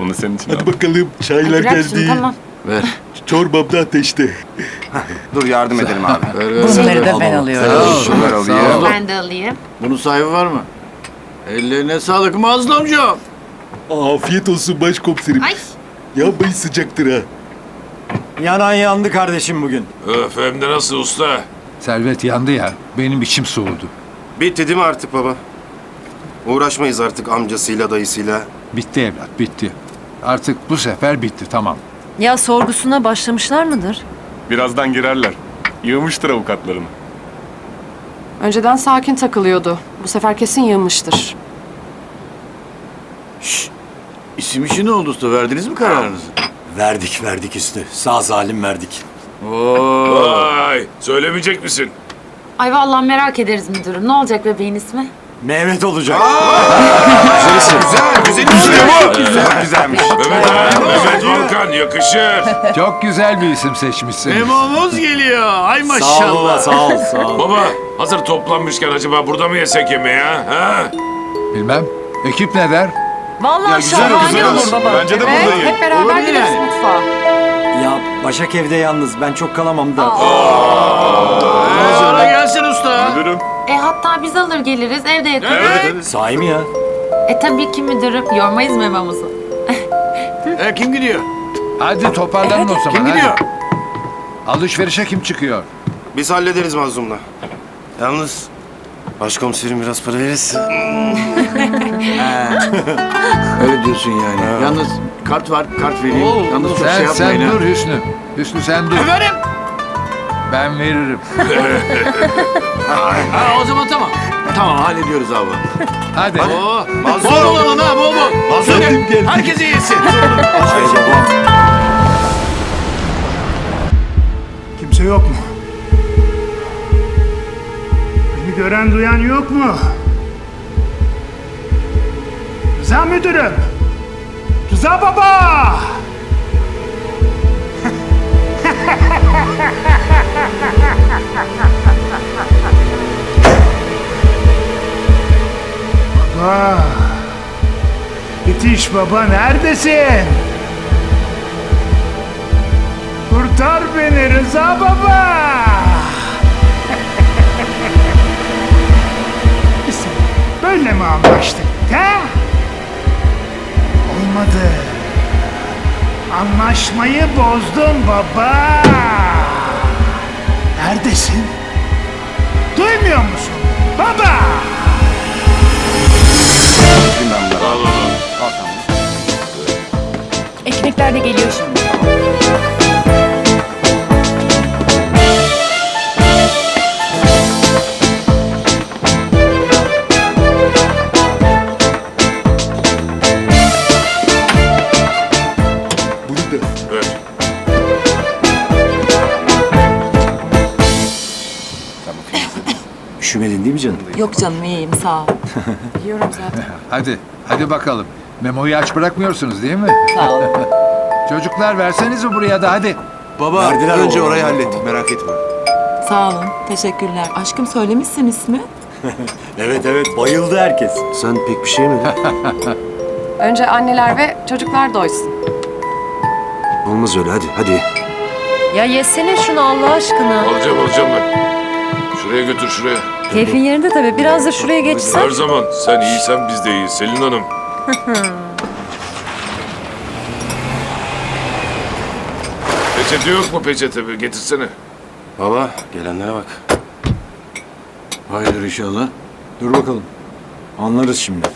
Onu senin için Hadi aldım. bakalım çaylar Bırak şunu geldi. tamam. Ver. Çorbam da ateşte. Dur yardım edelim abi. Ver, ver, Bunları da ben alıyorum. Sağ ol. Şunları Sağ alayım. ol. Ben de alayım. Bunun sahibi var mı? Ellerine sağlık Mazlum amca. Afiyet olsun başkomiserim. Ay Yanmayın sıcaktır ha. Yanan yandı kardeşim bugün. Öf hem de nasıl usta? Servet yandı ya. Benim içim soğudu. Bitti değil mi artık baba? Uğraşmayız artık amcasıyla dayısıyla. Bitti evlat, bitti. Artık bu sefer bitti, tamam. Ya sorgusuna başlamışlar mıdır? Birazdan girerler. Yığmıştır avukatlarını. Önceden sakin takılıyordu. Bu sefer kesin yığmıştır. İsim işi ne oldu usta? Verdiniz mi kararınızı? Verdik verdik üstü. Sağ salim verdik. Oo. Vay söylemeyecek misin? ay vallahi merak ederiz müdürüm. Ne olacak bebeğin ismi? Mehmet olacak. Güzel, güzel işte bu. Güzel, güzelmiş. Mehmet ha, Mehmet Volkan yakışır. Çok güzel bir isim seçmişsin. Memo'muz geliyor. Ay Sağ ol maşallah. baba sağ ol sağ ol. Baba hazır toplanmışken acaba burada mı yesek yemeği ha? ha? Bilmem. Ekip ne der? Vallahi şahane olur baba. Bence de Evet, buradayım. hep beraber gideriz yani. mutfağa. Ya Başak evde yalnız. Ben çok kalamam da. Ee, sonra gelsin usta. Müdürüm. E hatta biz alır geliriz evde yakarız. Evet. Sahi mi ya? E tabii ki müdürüm. Yormayız memamızı. E, kim gidiyor? Hadi toparlanın o zaman. Kim hadi. gidiyor? Alışverişe kim çıkıyor? Biz hallederiz Mazlum'la. Yalnız başkomiserim biraz para verirse. Öyle diyorsun yani. Yalnız kart var, kart vereyim. Yalnız çok şey Sen, sen yapmayın ha. dur Hüsnü. Hüsnü sen dur. Efendim? Ben veririm. Ha o zaman tamam. Tamam hallediyoruz abi. Hadi. Oo, bol bol alın ha bol bol. Söyle, herkese yesin. Ay baba. Kimse yok mu? Beni gören duyan yok mu? Rıza müdürüm. Rıza baba. Baba. Yetiş baba neredesin? Kurtar beni Rıza baba. Böyle mi anlaştık? He? Olmadı. Anlaşmayı bozdun baba. Neredesin? Duymuyor musun? Baba! Ekmekler de geliyor şimdi. Evet. Üşümedin değil mi canım? Yok canım iyiyim sağ ol. Yiyorum zaten. Hadi. Hadi bakalım. Memo'yu aç bırakmıyorsunuz değil mi? Sağ ol. Çocuklar versenize buraya da hadi. Baba Verdiler önce orayı hallettik merak etme. Sağ olun. Teşekkürler. Aşkım söylemişsin ismi. Evet evet bayıldı herkes. Sen pek bir şey yemedin. Önce anneler ve çocuklar doysun. Olmaz öyle hadi hadi. Ya yesene şunu Allah aşkına. Alacağım alacağım ben. Şuraya götür şuraya. Keyfin yerinde tabii. Biraz da şuraya geçsen. Her zaman sen iyisen biz de iyiyiz Selin Hanım. peçete yok mu peçete? Bir Getirsene. Baba gelenlere bak. Hayırdır inşallah. Dur bakalım. Anlarız şimdi.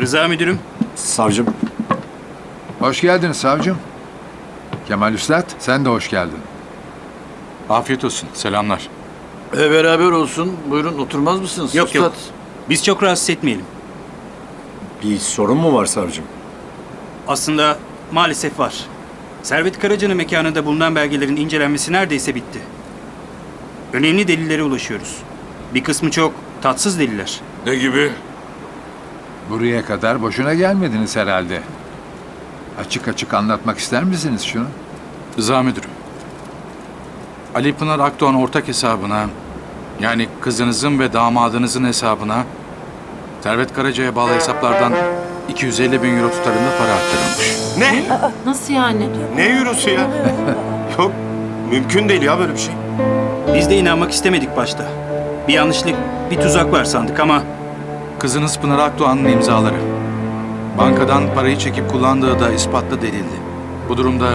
Rıza müdürüm. Savcım. Hoş geldin savcım. Kemal Üstad sen de hoş geldin. Afiyet olsun. Selamlar. E, beraber olsun. Buyurun oturmaz mısınız? Yok, yok. Üstad? Biz çok rahatsız etmeyelim. Bir sorun mu var savcım? Aslında maalesef var. Servet Karaca'nın mekanında bulunan belgelerin incelenmesi neredeyse bitti. Önemli delillere ulaşıyoruz. Bir kısmı çok tatsız deliller. Ne gibi? Buraya kadar boşuna gelmediniz herhalde. Açık açık anlatmak ister misiniz şunu? Rıza müdürüm. Ali Pınar Akdoğan ortak hesabına yani kızınızın ve damadınızın hesabına Servet Karaca'ya bağlı hesaplardan 250 bin euro tutarında para aktarılmış. Ne? Nasıl yani? Ne yürüsü ya? Yok. Mümkün değil ya böyle bir şey. Biz de inanmak istemedik başta. Bir yanlışlık, bir tuzak var sandık ama Kızınız Pınar Akdoğan'ın imzaları. Bankadan parayı çekip kullandığı da ispatlı delildi. Bu durumda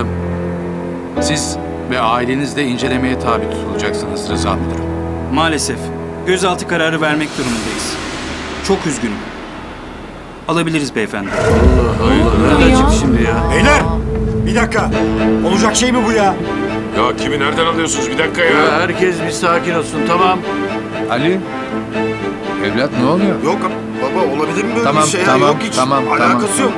siz ve aileniz de incelemeye tabi tutulacaksınız Rıza Müdürüm. maalesef gözaltı kararı vermek durumundayız. Çok üzgünüm. Alabiliriz beyefendi. Nereden çıktı şimdi ya? Beyler! Bir dakika. Olacak şey mi bu ya? Ya kimi nereden alıyorsunuz? Bir dakika Ya ya. herkes bir sakin olsun tamam. Ali, evlat ne oluyor? Yok baba olabilir mi böyle Tamam, bir şey? ya? tamam, yok hiç. tamam, Alakası tamam. yok.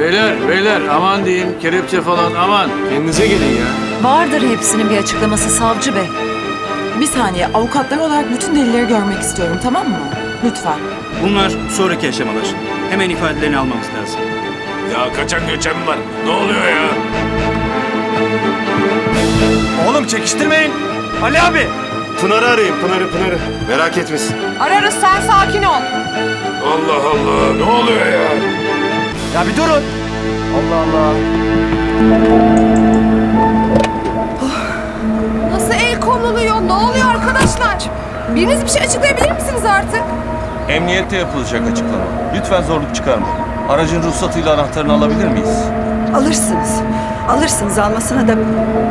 Beyler beyler aman diyeyim kelepçe falan aman. Kendinize gelin ya. Vardır hepsinin bir açıklaması savcı bey. Bir saniye avukatlar olarak bütün delilleri görmek istiyorum tamam mı? Lütfen. Bunlar sonraki aşamalar. Hemen ifadelerini almamız lazım. Ya kaçan göçen var. Ne oluyor ya? Oğlum çekiştirmeyin. Ali abi. Pınar'ı arayın Pınar'ı Pınar'ı. Merak etmesin. Ararız sen sakin ol. Allah Allah. Ne oluyor ya? Ya bir durun. Allah Allah. Konuluyor? Ne oluyor arkadaşlar? Biriniz bir şey açıklayabilir misiniz artık? Emniyette yapılacak açıklama. Lütfen zorluk çıkarmayın. Aracın ruhsatıyla anahtarını alabilir miyiz? Alırsınız. Alırsınız almasına da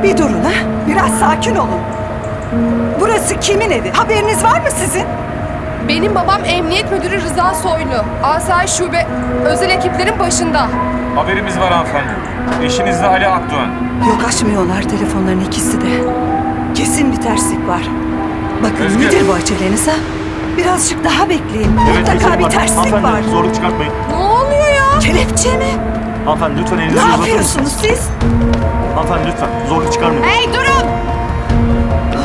bir durun ha. Biraz sakin olun. Burası kimin evi? Haberiniz var mı sizin? Benim babam Emniyet Müdürü Rıza Soylu. Asayiş Şube özel ekiplerin başında. Haberimiz var hanımefendi. Eşiniz de Ali Akdoğan. Yok açmıyorlar telefonların ikisi de. Kesin bir terslik var. Bakın Özge. nedir bu aceleniz ha? Birazcık daha bekleyin. Mutlaka bir terslik var. Zorluk çıkartmayın. Ne oluyor ya? Kelepçe mi? Hanımefendi lütfen Ne elinizi uzatın. yapıyorsunuz siz? Hanımefendi lütfen zorluk çıkarmayın. Hey durun!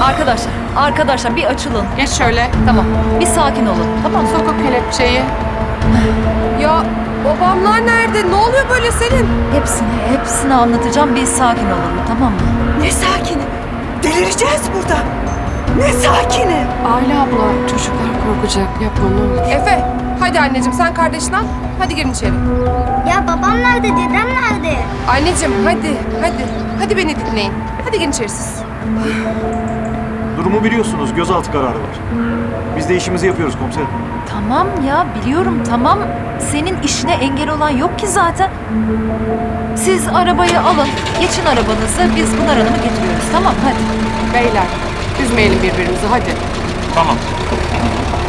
Arkadaşlar, arkadaşlar bir açılın. Geç şöyle. Tamam, bir sakin olun. Tamam mı? Sok o kelepçeyi. Ya babamlar nerede? Ne oluyor böyle Selin? Hepsini, hepsini anlatacağım. Bir sakin olun, tamam mı? Ne sakini? Delireceğiz burada. Ne sakini? Aile abla. Çocuklar korkacak. Yapma ne olur. Efe, hadi anneciğim sen kardeşini al. Hadi girin içeri. Ya babam nerede, dedem nerede? Anneciğim hadi, hadi. Hadi beni dinleyin. Hadi girin içeri siz. Durumu biliyorsunuz. Gözaltı kararı var. Biz de işimizi yapıyoruz komiserim. Tamam ya, biliyorum tamam. Senin işine engel olan yok ki zaten. Siz arabayı alın, geçin arabanızı. Biz Pınar Hanım'ı getiriyoruz, tamam hadi. Beyler, üzmeyelim birbirimizi hadi. Tamam.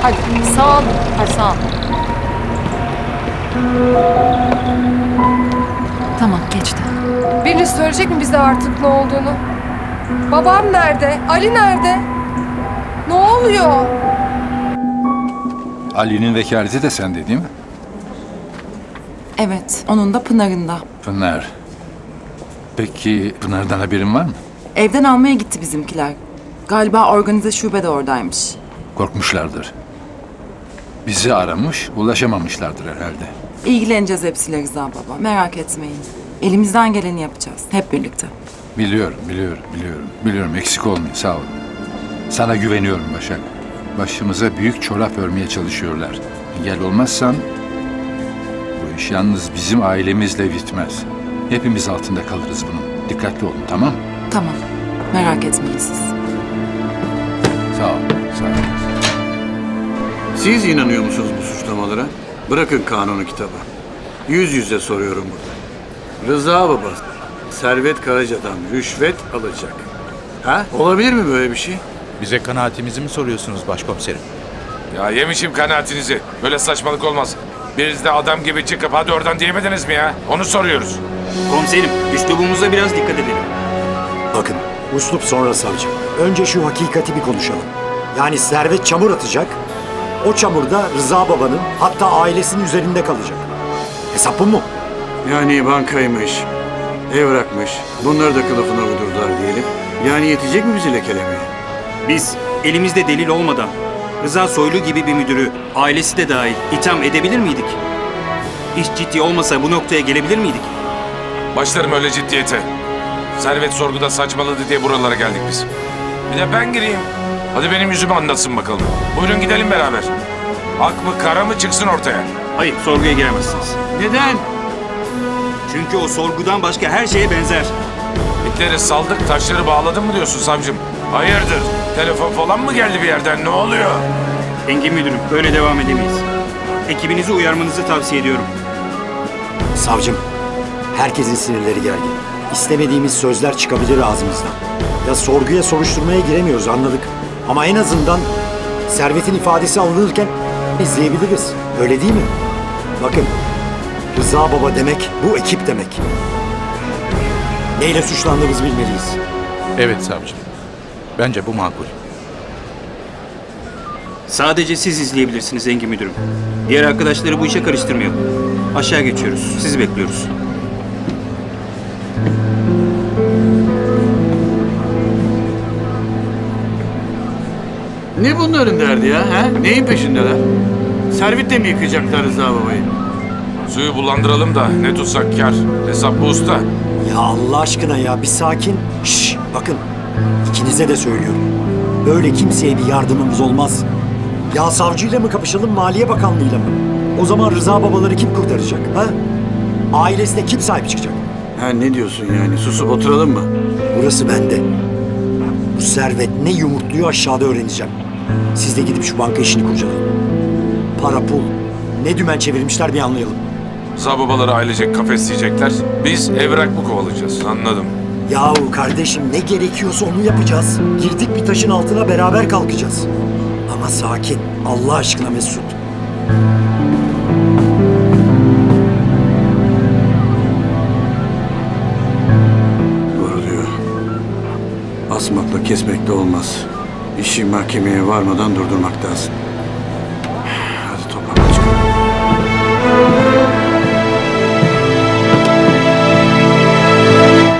Hadi sağ olun. Hadi sağ ol. Tamam, geçti. Biriniz söyleyecek mi bize artık ne olduğunu? Babam nerede? Ali nerede? Ne oluyor? Ali'nin vekaleti de sende değil mi? Evet, onun da Pınar'ın da. Pınar. Peki Pınar'dan haberin var mı? Evden almaya gitti bizimkiler. Galiba organize şube de oradaymış. Korkmuşlardır. Bizi aramış, ulaşamamışlardır herhalde. İlgileneceğiz hepsiyle Rıza baba. Merak etmeyin. Elimizden geleni yapacağız. Hep birlikte. Biliyorum, biliyorum, biliyorum. Biliyorum, eksik olmayın, sağ olun. Sana güveniyorum Başak. Başımıza büyük çorap örmeye çalışıyorlar. Engel olmazsan bu iş yalnız bizim ailemizle bitmez. Hepimiz altında kalırız bunun. Dikkatli olun, tamam mı? Tamam. Merak etmeyin siz. Sağ ol, sağ ol. Siz inanıyor musunuz bu suçlamalara? Bırakın kanunu kitabı. Yüz yüze soruyorum burada. Rıza baba Servet Karaca'dan rüşvet alacak. Ha? Olabilir mi böyle bir şey? Bize kanaatimizi mi soruyorsunuz başkomiserim? Ya yemişim kanaatinizi. Böyle saçmalık olmaz. Biriniz de adam gibi çıkıp hadi oradan diyemediniz mi ya? Onu soruyoruz. Komiserim, üslubumuza biraz dikkat edelim. Bakın uslup sonra savcı. Önce şu hakikati bir konuşalım. Yani servet çamur atacak. O çamur da Rıza babanın hatta ailesinin üzerinde kalacak. Hesap bu mu? Yani bankaymış, evrakmış, bunları da kılıfına uydurdular diyelim. Yani yetecek mi bizi lekelemeye? Biz elimizde delil olmadan Rıza Soylu gibi bir müdürü, ailesi de dahil itham edebilir miydik? İş ciddi olmasa bu noktaya gelebilir miydik? Başlarım öyle ciddiyete. Servet sorguda saçmaladı diye buralara geldik biz. Bir de ben gireyim. Hadi benim yüzümü anlatsın bakalım. Buyurun gidelim beraber. Ak mı kara mı çıksın ortaya. Hayır, sorguya giremezsiniz. Neden? Çünkü o sorgudan başka her şeye benzer. İtleri saldık taşları bağladın mı diyorsun savcım? Hayırdır? Telefon falan mı geldi bir yerden? Ne oluyor? Engin Müdürüm, böyle devam edemeyiz. Ekibinizi uyarmanızı tavsiye ediyorum. Savcım, herkesin sinirleri gergin. İstemediğimiz sözler çıkabilir ağzımızdan. Ya sorguya soruşturmaya giremiyoruz anladık. Ama en azından servetin ifadesi alınırken izleyebiliriz. Öyle değil mi? Bakın, Rıza Baba demek bu ekip demek. Neyle suçlandığımızı bilmeliyiz. Evet savcım. Bence bu makul. Sadece siz izleyebilirsiniz Engin Müdürüm. Diğer arkadaşları bu işe karıştırmayalım. Aşağı geçiyoruz. Sizi bekliyoruz. Ne bunların derdi ya? Ha? Neyin peşindeler? Servetle mi yıkacaklar Rıza babayı? Suyu bulandıralım da ne tutsak kar. Hesap bu usta. Ya Allah aşkına ya bir sakin. Şş, bakın ikinize de söylüyorum. Böyle kimseye bir yardımımız olmaz. Ya savcıyla mı kapışalım Maliye Bakanlığı'yla mı? O zaman Rıza babaları kim kurtaracak ha? Ailesine kim sahip çıkacak? Ha ne diyorsun yani? Susup oturalım mı? Burası bende. Bu servet ne yumurtluyor aşağıda öğreneceğim. Siz de gidip şu banka işini kurcalayın. Para pul. Ne dümen çevirmişler bir anlayalım. Zababaları ailecek kafesleyecekler. Biz evrak mı kovalayacağız? Anladım. Yahu kardeşim ne gerekiyorsa onu yapacağız. Girdik bir taşın altına beraber kalkacağız. Ama sakin. Allah aşkına Mesut. Doğru diyor. Asmakla kesmekle olmaz. İşi mahkemeye varmadan durdurmak lazım.